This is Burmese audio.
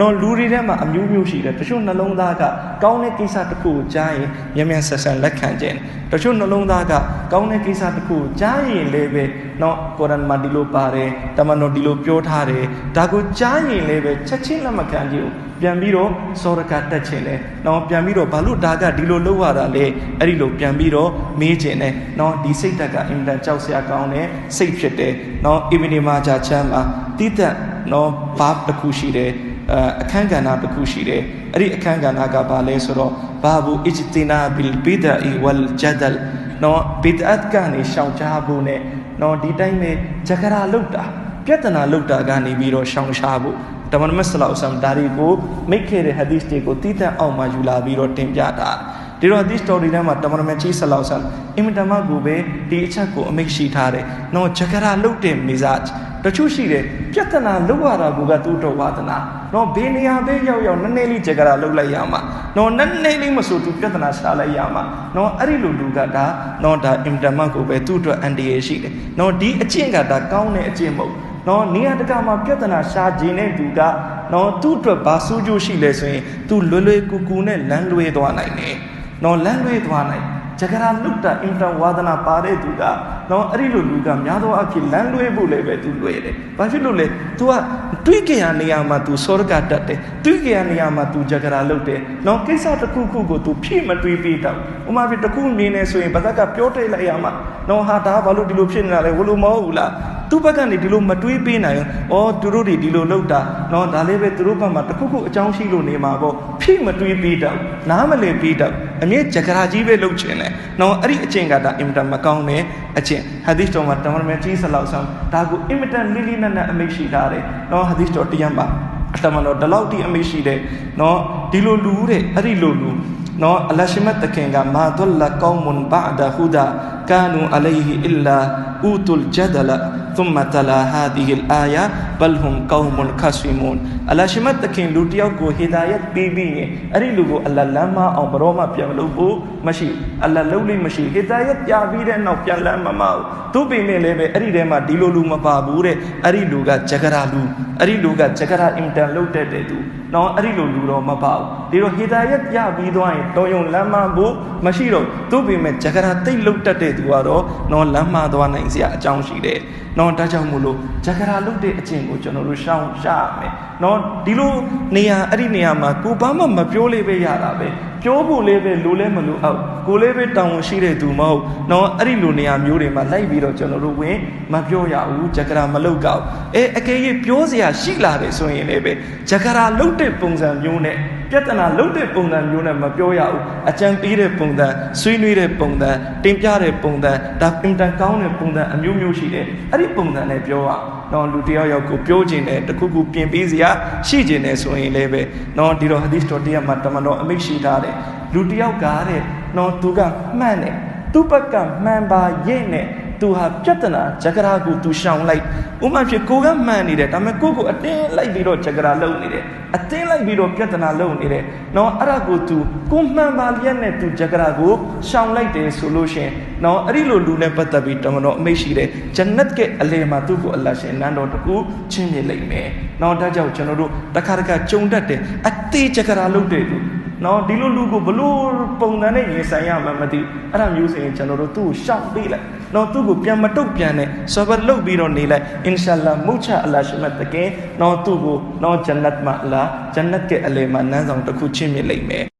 နော်လူတွေထဲမှာအမျိုးမျိုးရှိတယ်တချို့နှလုံးသားကကောင်းတဲ့ကိစ္စတစ်ခုကိုကြားရင်မြန်မြန်ဆက်ဆက်လက်ခံခြင်းတချို့နှလုံးသားကကောင်းတဲ့ကိစ္စတစ်ခုကိုကြားရင်လည်းပဲနော်ကုရ်အာန်မှာဒီလိုပါတယ်တမန်တော်ဒီလိုပြောထားတယ်ဒါကိုကြားရင်လည်းပဲချက်ချင်းလက်မခံကြည့်ဘူးပြန်ပြီးတော့စောရကတက်ခြင်းလဲနော်ပြန်ပြီးတော့ဘာလို့ဒါကဒီလိုလုပ်ရတာလဲအဲ့ဒီလိုပြန်ပြီးတော့မေးခြင်းနဲ့နော်ဒီစိတ်တက်ကအင်တန်ကြောက်စရာကောင်းတဲ့စိတ်ဖြစ်တယ်နော်အီဗနီမာဂျာချမ်းမှာတိတက်နော်ဘာတစ်ခုရှိတယ် အခန်းကဏ္ဍတစ်ခုရှိတယ်အဲ့ဒီအခန်းကဏ္ဍကဘာလဲဆိုတော့ဘာဘူးအစ်တီနာဘီလ်ဘီဒါအီဝလ်ဂျဒလ်နော်ဘီဒတ်ကနေရှောင်ရှားဖို့ ਨੇ နော်ဒီတိုင်းပဲဂျကရာလုတ်တာပြဿနာလုတ်တာကနေပြီးတော့ရှောင်ရှားဖို့တမန်မတ်ဆလောဆမ်ဒါရီကိုမိတ်ခဲ့တဲ့ဟဒီစ်တွေကိုတည်တံ့အောင်မှယူလာပြီးတော့တင်ပြတာဒီတော့ဒီ story ထဲမှာတမန်မတ်ကြီးဆလောဆမ်အင်မတန်မှကိုပဲဒီအချက်ကိုအမိတ်ရှိထားတယ်နော်ဂျကရာလုတ်တဲ့မိဇာ တချို့ရှိတယ်ပြဿနာလုတ်ရတာကသူ့တော့ဝါသနာနော်ဘေးနေရာပဲရောက်ရောက်နည်းနည်းလေးဂျကရာလုတ်လိုက်ရမှာနော်နည်းနည်းလေးမဆိုသူပြဿနာရှာလိုက်ရမှာနော်အဲ့ဒီလိုလူကဒါနော်ဒါအင်တမတ်ကိုပဲသူ့အတွက်အန်ဒီရရှိတယ်နော်ဒီအကျင့်ကဒါကောင်းတဲ့အကျင့်မဟုတ်နော်နေရာတကာမှာပြဿနာရှာခြင်းတဲ့သူကနော်သူ့အတွက်ဘာစူးကျိုးရှိလဲဆိုရင် तू လွယ်လွယ်ကူကူနဲ့လမ်းလွဲသွားနိုင်တယ်နော်လမ်းလွဲသွားနိုင် ဂျကရာလုတ်တာအင်တန်ဝါဒနာပါတဲ့သူကနော်အဲ့ဒီလိုလူကများသောအားဖြင့်လမ်းလွဲဖို့လည်းပဲသူလွဲတယ်။ဘာဖြစ်လို့လဲ။ तू ကတွေးကြရနေရာမှာ तू စောရကတတ်တယ်။တွေးကြရနေရာမှာ तू ဂျကရာလုတ်တယ်။နော်ကိစ္စတစ်ခုခုကို तू ဖြည့်မတွေးပြီးတော့ဥမာပြတစ်ခုမြင်နေဆိုရင်ဘာသာကပြောတိတ်လိုက်ရမှာ။နော်ဟာဒါဘာလို့ဒီလိုဖြစ်နေတာလဲဝလို့မဟုတ်ဘူးလား။သူ့ဘက်ကနေဒီလိုမတွေးပေးနိုင်ဘူး။ဩသူတို့တွေဒီလိုလုပ်တာနော်ဒါလေးပဲသူတို့ဘက်မှာတစ်ခုခုအကြောင်းရှိလို့နေမှာပေါ့။ ဖြည့်မတွေးပြီးတော့နားမလည်ပြီးတော့အမြဲဂျကရာကြီးပဲလုပ်ချင်တယ်။နော်အဲ့ဒီအကျင့်ကဒါအင်မတန်မကောင်းတဲ့အကျင့်ဟာဒီစ်တော်မှာတမန်တော်ကြီးဆလောက်ဆောင်ဒါကိုအင်မတန်လေးလေးနက်နက်အမိတ်ရှိထားတယ်။နော်ဟာဒီစ်တော်တရားမှာတမန်တော်ဒီလောက်တိအမိတ်ရှိတယ်။နော်ဒီလိုလူတဲ့အဲ့ဒီလိုလူနော်အလရှိမတ်တခင်ကမာဒလကောမွန်ဘာဒဟူဒါ ကာနူအလိုင်ဟီအီလာအူတူလ်ဂျဒလ ثم تلا هذه الآية بل هم قوم خصمون အလရှိမတ်တခင်လူတယောက်ကိုဟီဒါယတ်ပေးပြီးရင်အဲ့ဒီလူကိုအလလမ်းမအောင်ဘရောမှပြန်မလုပ်ဖို့မရှိအလလုံးလေးမရှိဟီဒါယတ်ပြပြီးတဲ့နောက်ပြန်လမ်းမမအောင်သူ့ပေမဲ့လည်းပဲအဲ့ဒီထဲမှာဒီလိုလူမပါဘူးတဲ့အဲ့ဒီလူကဂျဂရာလူအဲ့ဒီလူကဂျဂရာအင်တန်လုပ်တတ်တဲ့သူနော်အဲ့ဒီလိုလူတော့မပါဘူးဒီလိုဟီဒါယတ်ပြပြီးသွားရင်တော်ယုံလမ်းမဖို့မရှိတော့သူ့ပေမဲ့ဂျဂရာတိတ်လုပ်တတ်တဲ့သူ ကတော့နော်လမ်းမသွားနိုင်စရာအကြောင်းရှိတယ်နော်ဒါကြောင့်မို့လို့ဂျဂရာလုပ်တဲ့အကျင့်ကိုကျွန်တော်တို့ရှောင်ရှားမယ်နော်ဒီလိုနေရာအဲ့ဒီနေရာမှာကိုဘာမှမပြောလေးပဲရတာပဲပြောဖို့လေးပဲလိုလဲမလိုအောက်ကိုလေးပဲတောင်းဝန်ရှိတဲ့သူမဟုတ်နော်အဲ့ဒီလိုနေရာမျိုးတွေမှာလိုက်ပြီးတော့ကျွန်တော်တို့ဝင်မပြောရဘူးဂျဂရာမလုပ်ကောက်အဲအကယ်၍ပြောစရာရှိလာတယ်ဆိုရင်လည်းပဲဂျဂရာလုပ်တဲ့ပုံစံမျိုးနဲ့ ပြဿနာလုပ်တဲ့ပုံစံမျိုးနဲ့မပြောရဘူးအကြံပေးတဲ့ပုံစံဆွေးနွေးတဲ့ပုံစံတင်ပြတဲ့ပုံစံဒါအင်တန်ကောင်းတဲ့ပုံစံအမျိုးမျိုးရှိတယ်အဲ့ဒီပုံစံနဲ့ပြောရနော်လူတယောက်ယောက်ကိုပြောခြင်းနဲ့တခုခုပြင်ပေးစရာရှိခြင်းနဲ့ဆိုရင်လည်းပဲနော်ဒီတော့ဟာဒီစ်တော်တရားမှာတမန်တော်အမိတ်ရှိထားတယ်လူတယောက်ကတဲ့နော်သူကမှန်တယ်သူ့ဘက်ကမှန်ပါရဲ့နဲ့ သူဟာပြဿနာဂျဂရာကိုသူရှောင်လိုက်ဥမာဖြစ်ကိုကမှန်နေတယ်ဒါပေမဲ့ကိုကိုအတင်းလိုက်ပြီးတော့ဂျဂရာလုပ်နေတယ်အတင်းလိုက်ပြီးတော့ပြဿနာလုပ်နေတယ်နော်အဲ့ဒါကိုသူကိုမှန်ပါလျက်နဲ့သူဂျဂရာကိုရှောင်လိုက်တယ်ဆိုလို့ရှင်နော်အဲ့ဒီလိုလူနဲ့ပတ်သက်ပြီးတမန်တော်အမိတ်ရှိတယ်ဂျန်နတ်ရဲ့အလယ်မှာသူ့ကိုအလ္လာဟ်ရှင်နန်းတော်တကူချင်းမြင်လိုက်မယ်နော်ဒါကြောင့်ကျွန်တော်တို့တခါတခါကြုံတတ်တယ်အသေးဂျဂရာလုပ်တဲ့သူနော်ဒီလိုလူကိုဘလို့ပုံစံနဲ့ရင်ဆိုင်ရမှမသိအဲ့ဒါမျိုးဆိုရင်ကျွန်တော်တို့သူ့ကိုရှောင်ပေးလိုက် နော်သူ့ကိုပြန်မတုတ်ပြန်နဲ့ဆဘတ်လုပ်ပြီးတော့နေလိုက်အင်ရှာလာမုချအလ္လာရှိမတ်တကယ်နော်သူ့ကိုနော်ဂျန်နတ်မှာအလာဂျန်နတ်ရဲ့အလယ်မှာနန်းဆောင်တစ်ခုချင်းမြင်လိမ့်မယ်